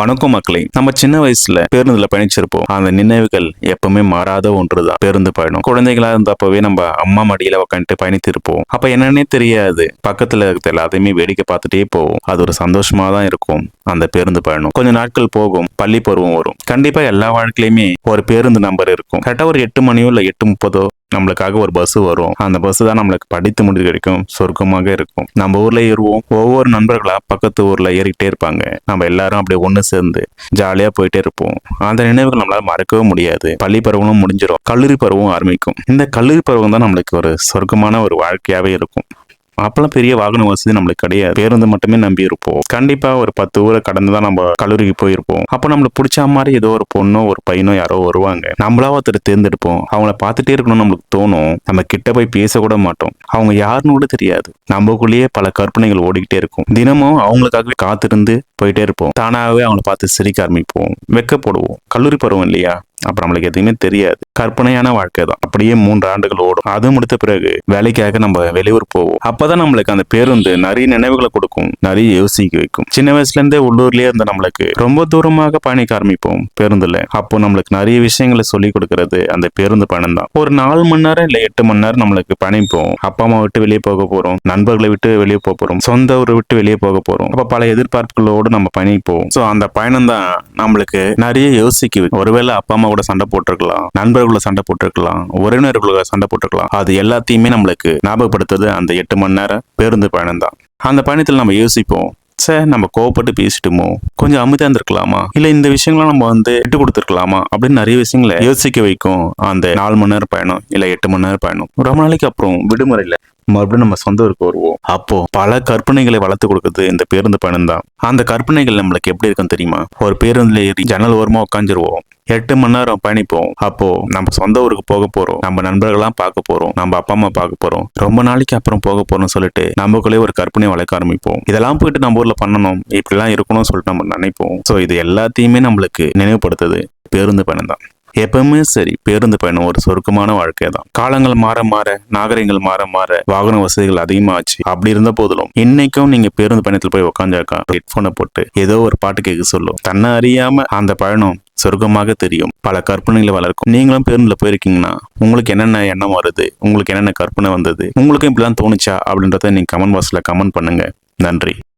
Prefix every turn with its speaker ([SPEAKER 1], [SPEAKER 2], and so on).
[SPEAKER 1] வணக்கம் மக்களே. நம்ம சின்ன வயசுல பேருந்துல பயணிச்சிருப்போம். அந்த நினைவுகள் எப்பவுமே மாறாத ஒன்றுதான். பேருந்து பயணம். குழந்தைகளா இருந்தப்பவே நம்ம அம்மா மடியில உட்காந்துட்டு பயணித்திருப்போம். அப்ப என்னன்னே தெரியாது. பக்கத்துல இருக்கிற எல்லாத்தையுமே வேடிக்கை பார்த்துட்டே போவோம். அது ஒரு சந்தோஷமா தான் இருக்கும் அந்த பேருந்து பயணம். கொஞ்ச நாட்கள் போகும் பள்ளி பருவம் வரும். கண்டிப்பா எல்லா வாழ்க்கையிலுமே ஒரு பேருந்து நம்பர் இருக்கும். கரெக்டா ஒரு எட்டு மணியோ இல்ல எட்டு முப்பதோ நம்மளுக்காக ஒரு பஸ் வரும். அந்த பஸ் தான் நம்மளுக்கு படித்து முடிவு வரைக்கும் சொர்க்கமாக இருக்கும். நம்ம ஊர்ல ஏறுவோம். ஒவ்வொரு நண்பர்களா பக்கத்து ஊர்ல ஏறிக்கிட்டே இருப்பாங்க. நம்ம எல்லாரும் அப்படியே ஒன்று சேர்ந்து ஜாலியா போயிட்டே இருப்போம். அந்த நினைவுகள் நம்மளால மறக்கவே முடியாது. பள்ளி பருவமும் முடிஞ்சிடும் கல்லூரி பருவம் ஆரம்பிக்கும். இந்த கல்லூரி பருவம் தான் நம்மளுக்கு ஒரு சொர்க்கமான ஒரு வாழ்க்கையாவே இருக்கும். அப்பெல்லாம் பெரிய வாகன வசதி நம்மளுக்கு கிடையாது. பேருந்து மட்டுமே நம்பி இருப்போம். கண்டிப்பா ஒரு பத்து ஊரை கடந்து தான் நம்ம கல்லூரிக்கு போயிருப்போம். அப்ப நம்மளுக்கு பிடிச்ச மாதிரி ஏதோ ஒரு பொண்ணோ ஒரு பையனோ யாரோ வருவாங்க. நம்மளா ஒருத்தர் தேர்ந்தெடுப்போம். அவங்கள பார்த்துட்டே இருக்கணும்னு நம்மளுக்கு தோணும். நம்ம கிட்ட போய் பேசக்கூட மாட்டோம். அவங்க யாருன்னு கூட தெரியாது. நம்மக்குள்ளேயே பல கற்பனைகள் ஓடிக்கிட்டே இருக்கும். தினமும் அவங்களுக்காகவே காத்திருந்து போயிட்டே இருப்போம். தானாகவே அவங்கள பார்த்து சிரிக்க ஆரம்பிப்போம். வெக்கப்படுவோம். கல்லூரி பருவம் இல்லையா? அப்புறம் நம்மளுக்கு எதுவுமே தெரியாது. கற்பனையான வாழ்க்கை தான். அப்படியே மூன்று ஆண்டுகள் ஓடும். அது முடித்த பிறகு வேலைக்காக நம்ம வெளியூர் போவோம். அப்பதான் நம்மளுக்கு அந்த பேருந்து நிறைய நினைவுகளை கொடுக்கும். நிறைய யோசிக்க வைக்கும். சின்ன வயசுல இருந்தே உள்ளூர்லயே இருந்த நம்மளுக்கு ரொம்ப தூரமாக பயணிக்க ஆரம்பிப்போம் பேருந்துல. அப்போ நம்மளுக்கு நிறைய விஷயங்களை சொல்லி கொடுக்கறது அந்த பேருந்து பயணம் தான். ஒரு நாலு மணி நேரம் இல்ல எட்டு மணி நேரம் நம்மளுக்கு பயணிப்போம். அப்பா அம்மா விட்டு வெளியே போக போறோம். நண்பர்களை விட்டு வெளியே போக போறோம். சொந்த ஊரை விட்டு வெளியே போக போறோம். அப்ப பல எதிர்பார்ப்புகளோடு நம்ம பயணிப்போம். சோ அந்த பயணம் தான் நம்மளுக்கு நிறைய யோசிக்க ஒருவேளை அப்பா அம்மா கூட சண்டை போட்டிருக்கலாம் நண்பர்களோட சண்டை போட்டிருக்கலாம் உறவினர்களோட சண்டை போட்டிருக்கலாம். அது எல்லாத்தையுமே நம்மளுக்கு ஞாபகப்படுத்துறது அந்த எட்டு மணி நேரம் பேருந்து பயணம் தான். அந்த பயணத்தில் நம்ம யோசிப்போம் சார் நம்ம கோவப்பட்டு பேசிட்டுமோ கொஞ்சம் அமைதியா இருந்திருக்கலாமா? இல்ல இந்த விஷயங்கள்லாம் நம்ம வந்து விட்டு கொடுத்துருக்கலாமா? அப்படின்னு நிறைய விஷயங்களை யோசிக்க வைக்கும் அந்த நாலு மணி நேரம் பயணம் இல்ல எட்டு மணி நேரம் பயணம். ரொம்ப நாளைக்கு அப்புறம் விடுமுறையில மறுபடியும் நம்ம சொந்த ஊருக்கு வருவோம். அப்போ பல கற்பனைகளை வளர்த்து கொடுக்குறது இந்த பேருந்து பயணம் தான். அந்த கற்பனைகள் நம்மளுக்கு எப்படி இருக்கும் தெரியுமா? ஒரு பேருந்துல ஏறி ஜன்னல் ஓரமா உட்காந்துருவோம் எட்டு மணி நேரம் பயணிப்போம். அப்போ நம்ம சொந்த ஊருக்கு போக போறோம். நம்ம நண்பர்கள்லாம் பார்க்க போறோம். நம்ம அப்பா அம்மா பார்க்க போறோம். ரொம்ப நாளைக்கு அப்புறம் போக போறோம்னு சொல்லிட்டு நமக்குள்ளே ஒரு கற்பனை வளர்க்க ஆரம்பிப்போம். இதெல்லாம் போயிட்டு நம்ம ஊர்ல பண்ணணும். இப்படிலாம் இருக்கணும்னு சொல்லிட்டு நம்ம நினைப்போம். ஸோ இது எல்லாத்தையுமே நம்மளுக்கு நினைவுபடுத்துது. பேருந்து பயணம் தான் எப்பவுமே சரி பேருந்து பயணம் ஒரு சொருக்கமான வாழ்க்கை தான். காலங்கள் மாற மாற நாகரிகங்கள் மாற மாற வாகன வசதிகள் அதிகமாச்சு. அப்படி இருந்த போதிலும் இன்னைக்கும் நீங்க பேருந்து பயணத்தில் போய் உட்காந்தாக்கா ஹெட்போனை போட்டு ஏதோ ஒரு பாட்டு கேட்க சொல்லும். தன்னை அறியாம அந்த பயணம் சொர்க்கமாக தெரியும். பல கற்பனைகளை வளர்க்கும். நீங்களும் பேருந்துல போயிருக்கீங்கன்னா உங்களுக்கு என்னென்ன எண்ணம் வருது? உங்களுக்கு என்னென்ன கற்பனை வந்தது? உங்களுக்கும் இப்படிலாம் தோணுச்சா? அப்படின்றத நீங்க கமெண்ட் பாக்ஸ்ல கமெண்ட் பண்ணுங்க. நன்றி.